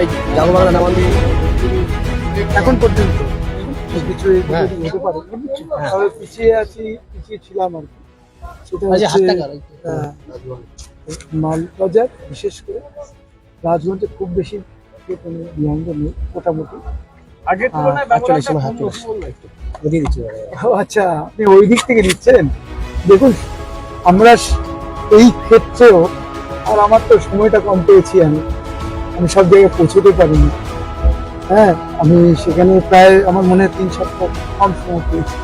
এই জাগো বাংলা নামা এখন পর্যন্ত কিছু। হতে পারে তবে পিছিয়ে আছি পিছিয়ে ছিলাম আর কি সেটা হচ্ছে মালবাজার বিশেষ করে রাজগঞ্জে খুব বেশি কোনো বিহঙ্গ নেই মোটামুটি আগের তুলনায় বুঝিয়ে দিচ্ছি ও আচ্ছা আপনি ওই দিক থেকে নিচ্ছেন? দেখুন, আমরা এই ক্ষেত্রেও আর আমার তো সময়টা কম পেয়েছি আমি। আমি সব জায়গায় পৌঁছতে পারিনি। হ্যাঁ আমি সেখানে প্রায় আমার মনে হয় তিন সপ্তাহ কম সময় পেয়েছি।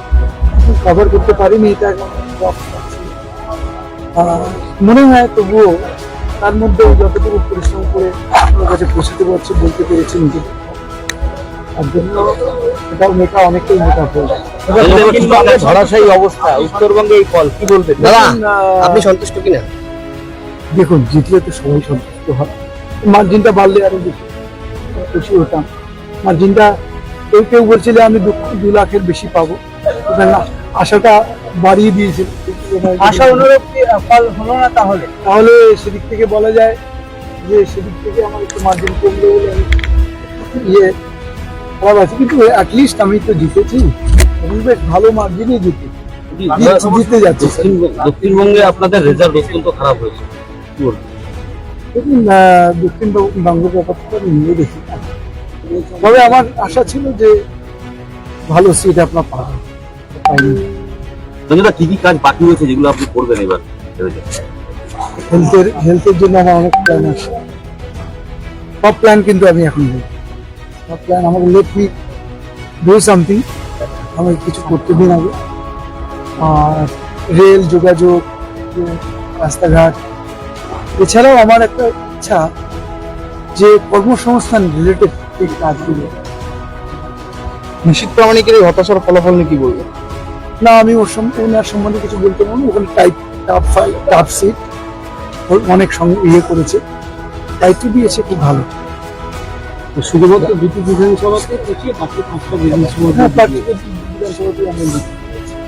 কভার করতে পারিনি, এটা মনে হয় তবুও তার মধ্যেও যতটুকু পরিশ্রম করে আপনার কাছে পৌঁছতে পারছি, বলতে পেরেছি নিজে তার জন্য এটাও মেটা অনেকটাই মেটা যায় পশ্চিমবঙ্গের ধরাশায়ী অবস্থা উত্তরবঙ্গে এই ফল কি বলবেন দাদা দেখুন, আহ, আপনি সন্তুষ্ট কিনা? দেখুন জিতলে তো সবাই সন্তুষ্ট হয়। মার্জিনটা বাড়লে আরও বেশি খুশি হতাম। মার্জিনটা কেউ কেউ বলছিল আমি দু দু লাখের বেশি পাবো। আশাটা বাড়িয়ে দিয়েছে। আশা অনুরূপ কি ফল হলো না তাহলে? তাহলে সেদিক থেকে বলা যায় যে সেদিক থেকে আমার একটু মার্জিন কমবে বলে আমি ইয়ে খারাপ আছে কিন্তু অ্যাটলিস্ট আমি তো জিতেছি। বেশ ভালো মার্জিনই জিতে জিতে যাচ্ছে। দক্ষিণবঙ্গে আপনাদের রেজাল্ট অত্যন্ত খারাপ হয়েছে? দেখুন দক্ষিণবঙ্গ ব্যাপারটা আমি নিয়ে দেখি তবে আমার আশা ছিল যে ভালো সিট আপনার পাবেন। পাইনি কি কি কাজ বাকি রয়েছে যেগুলো আপনি করবেন এবার? হেলথের হেলথের জন্য আমার অনেক প্ল্যান আছে। সব প্ল্যান কিন্তু আমি এখন প্ল্যান আমাকে লেট মি ডু সামথিং আমি কিছু করতে দিন আগে। আর রেল যোগাযোগ রাস্তাঘাট এছাড়াও আমার একটা ইচ্ছা যে কর্মসংস্থান রিলেটেড এই কাজগুলো। নিশ্চিত প্রামাণিকের এই হতাশার ফলাফল নিয়ে কি বলবেন না আমি ওর সম্বন্ধে ওনার সম্বন্ধে কিছু বলতে পারব ওখানে টাইপ টাপ ফাইল টাপ সিট অনেক সঙ্গে ইয়ে করেছে। দায়িত্ব দিয়েছে খুব ভালো। শুধুমাত্র দুটি বিধানসভাতে বাকি পাঁচটা বিধানসভা হ্যাঁ।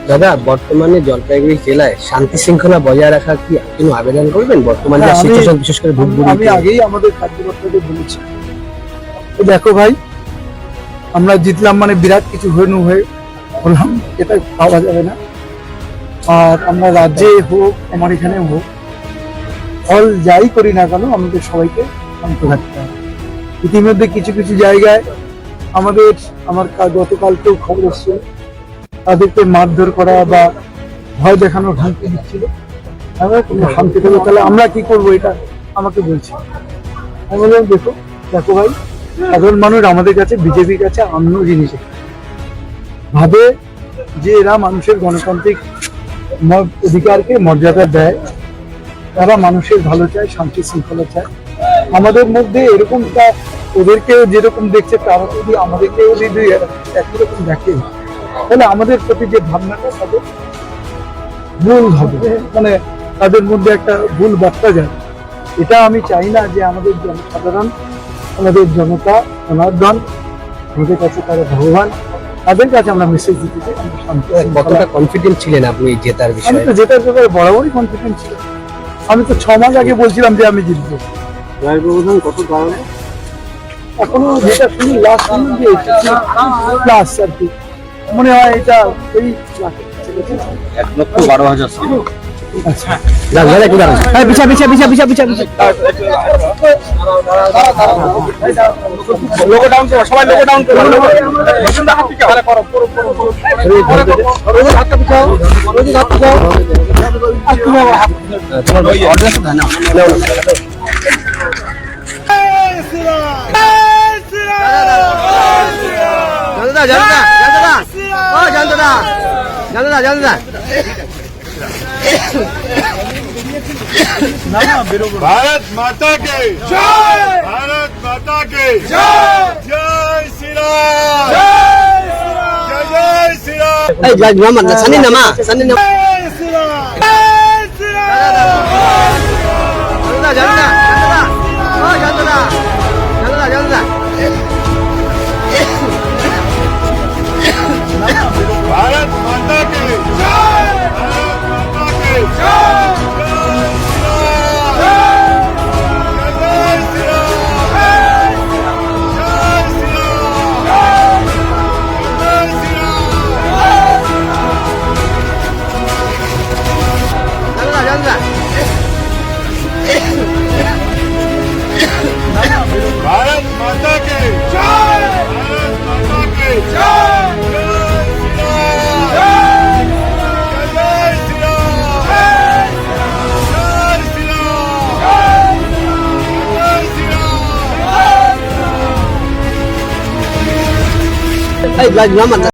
দাদা বর্তমানে জলপাইগুড়ি জেলায় শান্তি শৃঙ্খলা বজায় রাখার কি কোনো আবেদন করবেন? বর্তমানে হ্যাঁ, আমি- সিচুয়েশন বিশেষ করে আমি আগেই আমাদের কার্যকর্তাদের বলেছি। তো দেখো ভাই আমরা জিতলাম মানে বিরাট কিছু হয়ে হয়ে হলাম এটা ভাবা যাবে না। আর আমরা রাজ্যে হোক আমার এখানে হোক ফল যাই করি না কেন আমাদের সবাইকে শান্ত থাকতে হবে। ইতিমধ্যে কিছু কিছু জায়গায় আমাদের, আমার গতকালকেও খবর এসেছিল, তাদেরকে মারধর করা বা ভয় দেখানোর হুমকি দিচ্ছিল। আমরা শান্তি তাহলে আমরা কি করব এটা আমাকে বলছি। আমি বললাম, দেখো দেখো ভাই, সাধারণ মানুষ আমাদের কাছে, বিজেপির কাছে অন্য জিনিস ভাবে যে এরা মানুষের গণতান্ত্রিক অধিকারকে মর্যাদা দেয়, তারা মানুষের ভালো চায়, শান্তি শৃঙ্খলা চায়। আমাদের মধ্যে এরকমটা ওদেরকেও যেরকম দেখছে তারা যদি আমাদেরকেও যদি একই রকম দেখে তাহলে আমাদের প্রতি যে ভাবনাটা তাদের ভুল হবে। মানে তাদের মধ্যে একটা ভুল বার্তা যায়। এটা আমি চাই না যে আমাদের জনসাধারণ আমাদের জনতা জনার্দন আমাদের কাছে তারা ভগবান তাদের কাছে আমরা মেসেজ দিতে চাই কতটা কনফিডেন্ট ছিলেন আপনি জেতার আমি তো জেতার ব্যাপারে বরাবরই কনফিডেন্ট ছিল আমি তো ছ মাস আগে বলছিলাম যে আমি জিতবো। রায়ের ব্যবধান কত দাঁড়াল এখনও যেটা শুনি লাস্ট শুনি যে প্লাস আর কি। মনে হয় এটা এই এক লক্ষ বারো হাজার ছিল আচ্ছা। হ্যাঁ পিছা পিছা পিছা পিছা পিছা পিছা। লোগো ডাউন করো সবাই লোগো ডাউন করো। রোজনদা হাত পিছাও 잘한다 잘한다 잘한다 어 잘한다 잘한다 잘한다 भारत माता के जय भारत माता के जय जय श्री राम जय जय श्री राम 에이 야 누가 만나 산이 남아 산이 남아 जय श्री राम जय श्री राम 잘한다 잘한다 哎，你、你、你嘛的。